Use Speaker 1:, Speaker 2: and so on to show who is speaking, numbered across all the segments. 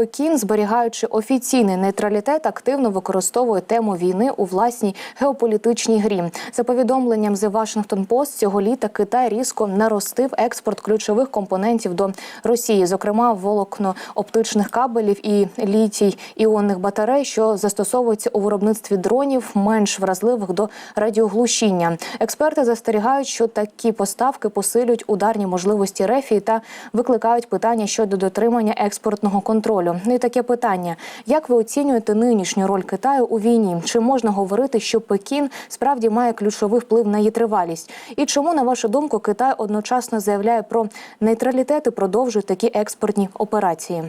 Speaker 1: Пекін, зберігаючи офіційний нейтралітет, активно використовує тему війни у власній геополітичній грі. За повідомленням The Washington Post, цього літа Китай різко наростив експорт ключових компонентів до Росії, зокрема волокно оптичних кабелів і літій іонних батарей, що застосовуються у виробництві дронів, менш вразливих до радіоглушіння. Експерти застерігають, що такі поставки посилюють ударні можливості рефії та викликають питання щодо дотримання експортного контролю. Ну і таке питання: як ви оцінюєте нинішню роль Китаю у війні? Чи можна говорити, що Пекін справді має ключовий вплив на її тривалість? І чому, на вашу думку, Китай одночасно заявляє про нейтралітет і продовжує такі експортні операції?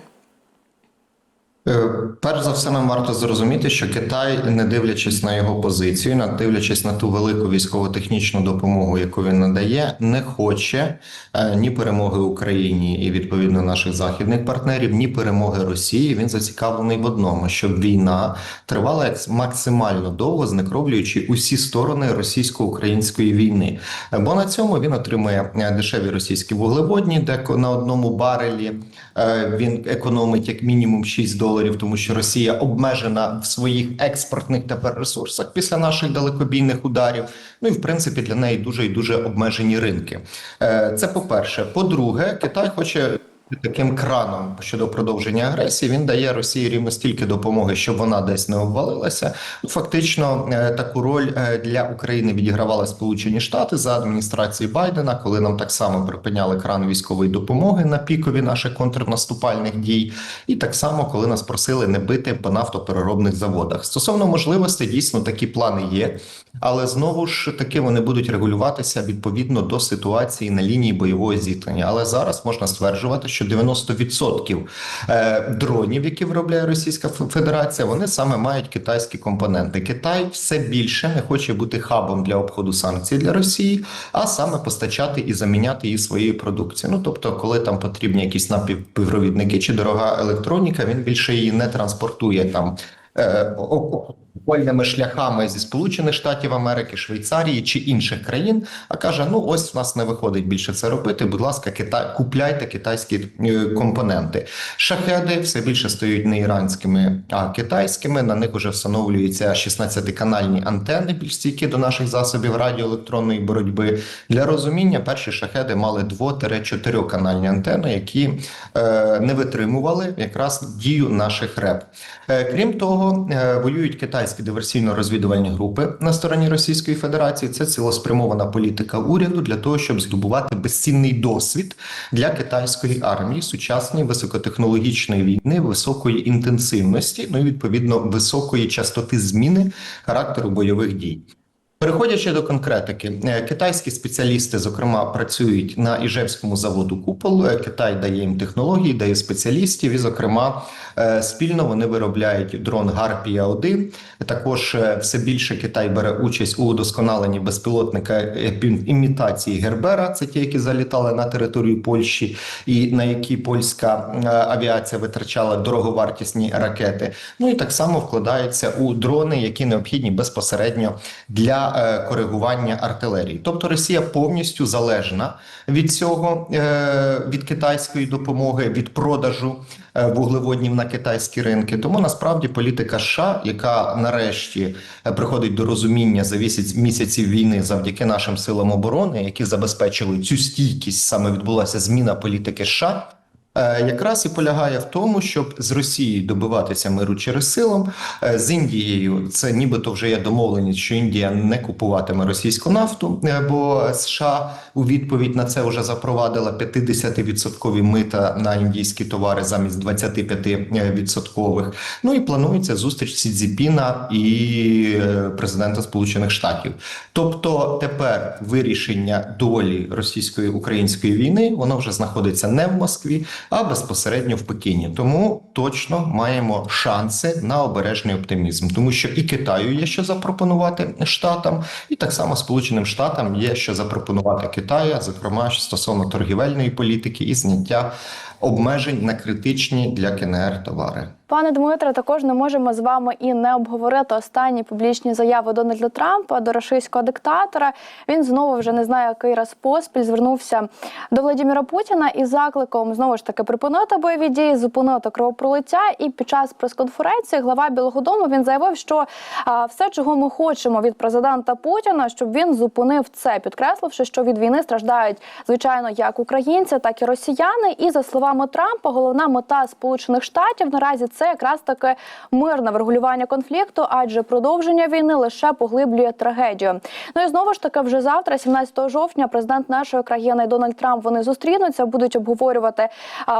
Speaker 2: Е, Перш за все, нам варто зрозуміти, що Китай, не дивлячись на його позицію, не дивлячись на ту велику військово-технічну допомогу, яку він надає, не хоче е, ні перемоги Україні і відповідно наших західних партнерів, ні перемоги Росії. Він зацікавлений в одному, щоб війна тривала максимально довго, знекровлюючи усі сторони російсько-української війни. Бо на цьому він отримує е, дешеві російські вуглеводні, де на одному барелі він економить як мінімум 6 доларів, тому що Росія обмежена в своїх експортних тепер ресурсах після наших далекобійних ударів. Ну і в принципі для неї дуже і дуже обмежені ринки. Е, Це по-перше. По-друге, Китай хоче. Таким краном щодо продовження агресії він дає Росії рівно стільки допомоги, щоб вона десь не обвалилася. Ну, Фактично, е, таку роль е, для України відігравали Сполучені Штати за адміністрації Байдена, коли нам так само припиняли кран військової допомоги на пікові наших контрнаступальних дій, і так само, коли нас просили не бити по нафтопереробних заводах. Стосовно можливостей, дійсно такі плани є, але знову ж таки вони будуть регулюватися відповідно до ситуації на лінії бойового зіткнення. Але зараз можна стверджувати, що 90% е, дронів, які виробляє Російська Федерація, вони саме мають китайські компоненти. Китай все більше не хоче бути хабом для обходу санкцій для Росії, а саме постачати і заміняти її своєю продукцією. Ну тобто, коли там потрібні якісь напівпровідники чи дорога електроніка, він більше її не транспортує там. Е, о- о- Окольними шляхами зі Сполучених Штатів Америки, Швейцарії чи інших країн, а каже: ну ось в нас не виходить більше це робити. Будь ласка, Китай купляйте китайські е, компоненти. Шахеди все більше стають не іранськими, а китайськими. На них вже встановлюються 16-канальні антени, більш стійкі до наших засобів радіоелектронної боротьби. Для розуміння перші шахеди мали 2-4 канальні антени, які е, не витримували якраз дію наших реп. Е, крім того, е, воюють китайські диверсійно-розвідувальні групи на стороні Російської Федерації. Це цілеспрямована політика уряду для того, щоб здобувати безцінний досвід для китайської армії сучасної високотехнологічної війни, високої інтенсивності, ну і відповідно високої частоти зміни характеру бойових дій. Переходячи до конкретики, е, китайські спеціалісти, зокрема, працюють на Іжевському заводу Купол. Е, Китай дає їм технології, дає спеціалістів. І, зокрема, е, спільно вони виробляють дрон Гарпія 1 Також все більше Китай бере участь у удосконаленні безпілотника імітації Гербера. Це ті, які залітали на територію Польщі, і на які польська авіація витрачала дороговартісні ракети. Ну і так само вкладаються у дрони, які необхідні безпосередньо для е, коригування артилерії. Тобто Росія повністю залежна від цього, е, від китайської допомоги, від продажу е, вуглеводнів на китайські ринки. Тому насправді політика США, яка нарешті приходить до розуміння за місяців війни завдяки нашим силам оборони, які забезпечили цю стійкість, саме відбулася зміна політики США. Е, Якраз і полягає в тому, щоб з Росією добиватися миру через силу. Е, З Індією це нібито вже є домовленість, що Індія не купуватиме російську нафту, е, бо США у відповідь на це вже запровадила 50% мита на індійські товари замість 25%. Ну і планується зустріч Сі Цзіпіна і президента Сполучених Штатів. Тобто тепер вирішення долі російської української війни воно вже знаходиться не в Москві, а безпосередньо в Пекіні. Тому точно маємо шанси на обережний оптимізм, тому що і Китаю є що запропонувати штатам, і так само Сполученим Штатам є що запропонувати Китаю, зокрема стосовно торгівельної політики і зняття обмежень на критичні для КНР товари.
Speaker 3: Пане Дмитре, також не можемо з вами і не обговорити останні публічні заяви Дональда Трампа до російського диктатора. Він знову вже не знаю, який раз поспіль звернувся до Владимира Путіна із закликом знову ж таки припинити бойові дії, зупинити кровопролиття. І під час прес-конференції глава Білого Дому він заявив, що а, все, чого ми хочемо від президента Путіна, щоб він зупинив це, підкресливши, що від війни страждають звичайно як українці, так і росіяни. І за словами Трампа, головна мета Сполучених Штатів наразі це якраз таки мирне врегулювання конфлікту, адже продовження війни лише поглиблює трагедію. Ну і знову ж таки, вже завтра, 17 жовтня, президент нашої країни Дональд Трамп вони зустрінуться, будуть обговорювати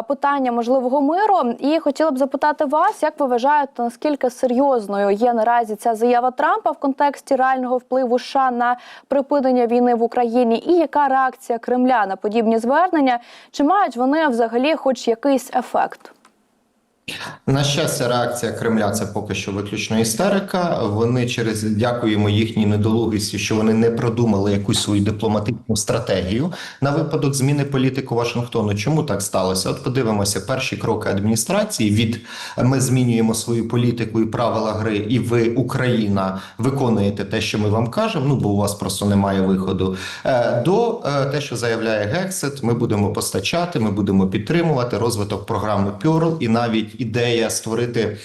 Speaker 3: питання можливого миру. І хотіла б запитати вас, як ви вважаєте, наскільки серйозною є наразі ця заява Трампа в контексті реального впливу США на припинення війни в Україні, і яка реакція Кремля на подібні звернення? Чи мають вони взагалі хоч якийсь ефект?
Speaker 2: На щастя, реакція Кремля це поки що виключно істерика. Вони через дякуємо їхній недолугості, що вони не продумали якусь свою дипломатичну стратегію на випадок зміни політики Вашингтону. Чому так сталося? От подивимося перші кроки адміністрації від ми змінюємо свою політику і правила гри, і ви, Україна, виконуєте те, що ми вам кажемо. Ну бо у вас просто немає виходу. е, До е, те, що заявляє Гексет, ми будемо постачати, ми будемо підтримувати розвиток програми Pearl і навіть ідея створити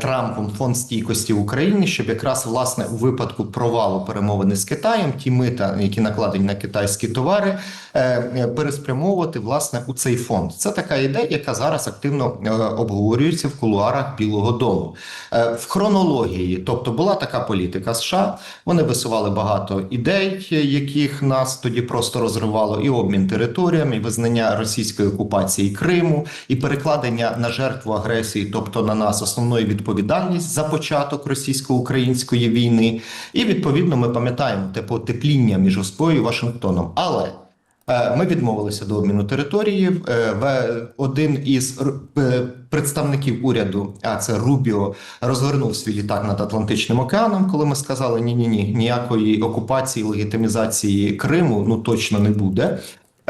Speaker 2: Трампом фонд стійкості в Україні, щоб якраз власне у випадку провалу перемовини з Китаєм ті мита, які накладені на китайські товари, е, е, переспрямовувати власне у цей фонд. Це така ідея, яка зараз активно е, обговорюється в кулуарах Білого Дому. Е, В хронології, тобто була така політика США. Вони висували багато ідей, яких нас тоді просто розривало, і обмін територіями, і визнання російської окупації Криму, і перекладення на жертву агресії, тобто на нас основної відповідальність за початок російсько-української війни. І відповідно ми пам'ятаємо те потепління між Москвою і Вашингтоном. Але Е, Ми відмовилися до обміну території. Е, Один із е, представників уряду, а це Рубіо, розгорнув свій літак над Атлантичним океаном, коли ми сказали: ні, ні, ні, ніякої окупації, легітимізації Криму ну точно не буде.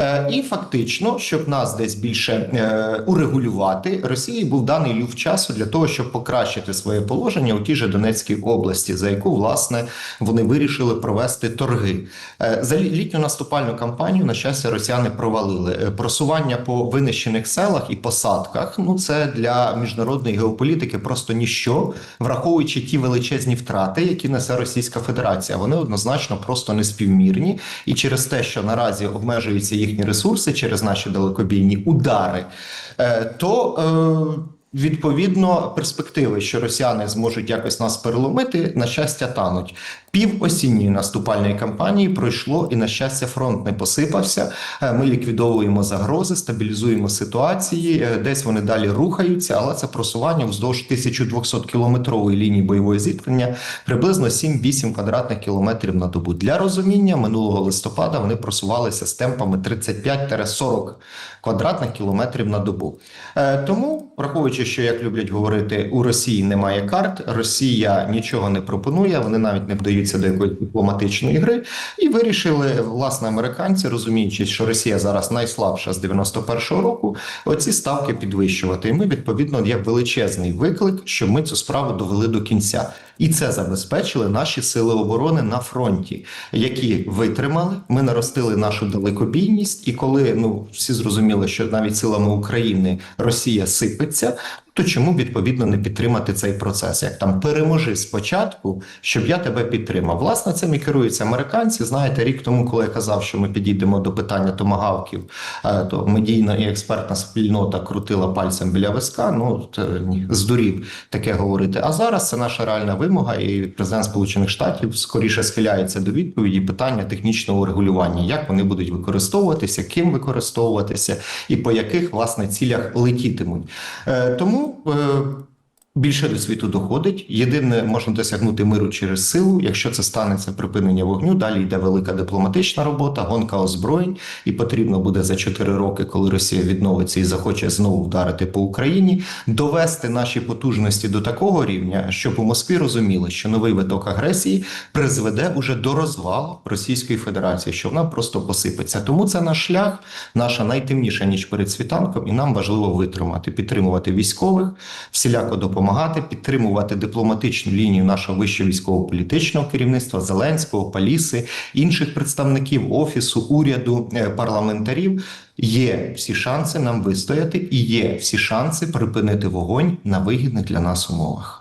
Speaker 2: Е, І фактично, щоб нас десь більше е, урегулювати, Росії був даний люфт часу для того, щоб покращити своє положення у тій же Донецькій області, за яку власне вони вирішили провести торги. Е, За літню наступальну кампанію, на щастя, росіяни провалили просування по винищених селах і посадках. Ну це для міжнародної геополітики просто ніщо, враховуючи ті величезні втрати, які несе Російська Федерація. Вони однозначно просто неспівмірні, і через те, що наразі обмежуються їхні ресурси через наші далекобійні удари, е, то е, відповідно перспективи, що росіяни зможуть якось нас переломити, на щастя, тануть. Пів осінньої наступальної кампанії пройшло, і на щастя, фронт не посипався. Е, Ми ліквідовуємо загрози, стабілізуємо ситуації. е, Десь вони далі рухаються, але це просування вздовж 1200 кілометрової лінії бойового зіткнення приблизно 7-8 квадратних кілометрів на добу. Для розуміння минулого листопада вони просувалися з темпами 35-40 квадратних кілометрів на добу. Е, Тому, враховуючи, що як люблять говорити, у Росії немає карт, Росія нічого не пропонує, вони навіть не вдаються до якоїсь дипломатичної гри, і вирішили власне американці, розуміючи, що Росія зараз найслабша з 91-го року, оці ставки підвищувати. І ми відповідно є величезний виклик, щоб ми цю справу довели до кінця. І це забезпечили наші сили оборони на фронті, які витримали. Ми наростили нашу далекобійність, і коли ну всі зрозуміли, що навіть силами України Росія сипеться. То чому відповідно не підтримати цей процес? Як там переможи спочатку, щоб я тебе підтримав? Власне, цим і керуються американці. Знаєте, рік тому, коли я казав, що ми підійдемо до питання томагавків, е, то медійна і експертна спільнота крутила пальцем біля виска. Ну ні, здурів таке говорити. А зараз це наша реальна вимога, і президент Сполучених Штатів скоріше схиляється до відповіді питання технічного регулювання, як вони будуть використовуватися, ким використовуватися, і по яких власне цілях летітимуть. Е, Тому е, Більше до світу доходить. Єдине можна досягнути миру через силу. Якщо це станеться припинення вогню, далі йде велика дипломатична робота, гонка озброєнь, і потрібно буде за 4 роки, коли Росія відновиться і захоче знову вдарити по Україні, довести наші потужності до такого рівня, щоб у Москві розуміли, що новий виток агресії призведе уже до розвалу Російської Федерації, що вона просто посипеться. Тому це наш шлях, наша найтемніша ніч перед світанком, і нам важливо витримати, підтримувати військових, всіляко допомагати, підтримувати дипломатичну лінію нашого вищого військово-політичного керівництва Зеленського, Паліси, інших представників офісу, уряду, е, парламентарів. Є всі шанси нам вистояти, і є всі шанси припинити вогонь на вигідних для нас умовах.